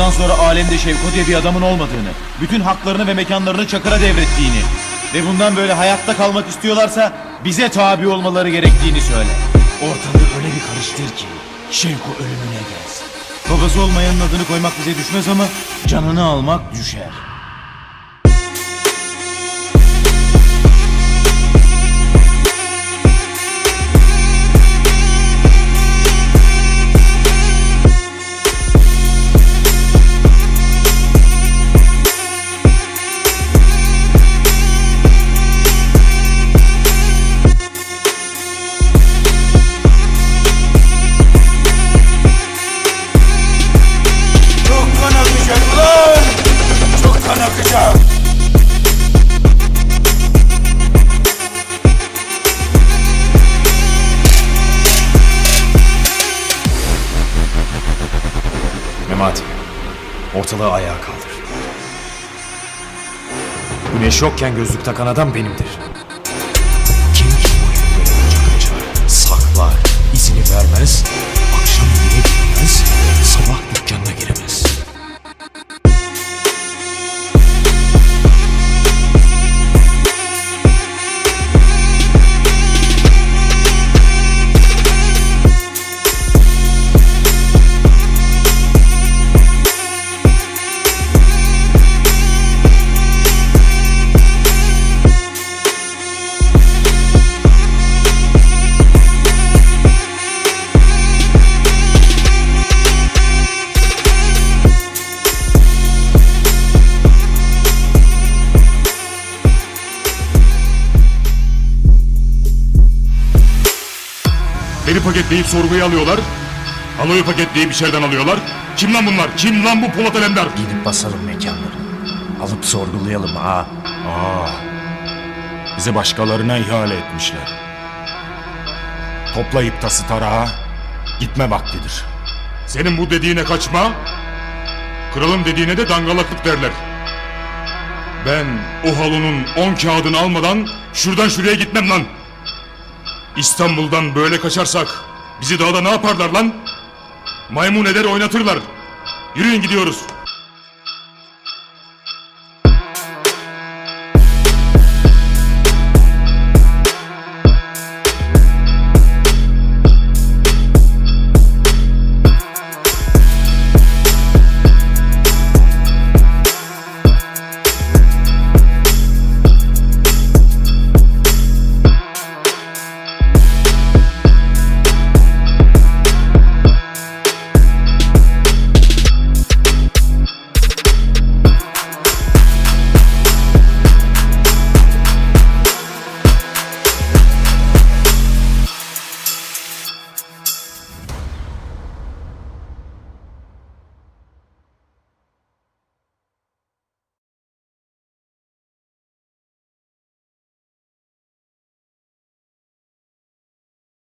Bundan sonra alemde Şevko diye bir adamın olmadığını, bütün haklarını ve mekanlarını Çakır'a devrettiğini ve bundan böyle hayatta kalmak istiyorlarsa bize tabi olmaları gerektiğini söyle. Ortalığı öyle bir karıştır ki Şevko ölümüne gelsin. Babası olmayanın adını koymak bize düşmez ama canını almak düşer. Kan akacak! Memati, ortalığı ayağa kaldır. Güneş yokken gözlük takan adam benimdir. Kim ki bu evde çakınca saklar, izini vermez, Beni paketleyip sorguya alıyorlar. Aloyu paketleyip içeriden alıyorlar. Kim lan bunlar? Kim lan bu Polat Alemdar? Gidip basalım mekanları. Alıp sorgulayalım ha. Bizi başkalarına ihale etmişler. Toplayıp tası tarağa gitme vaktidir. Senin bu dediğine kaçma. Kralın dediğine de dangalaklık derler. Ben o halunun on kağıdını almadan şuradan şuraya gitmem lan. İstanbul'dan böyle kaçarsak bizi dağda ne yaparlar lan? Maymun eder oynatırlar. Yürüyün gidiyoruz.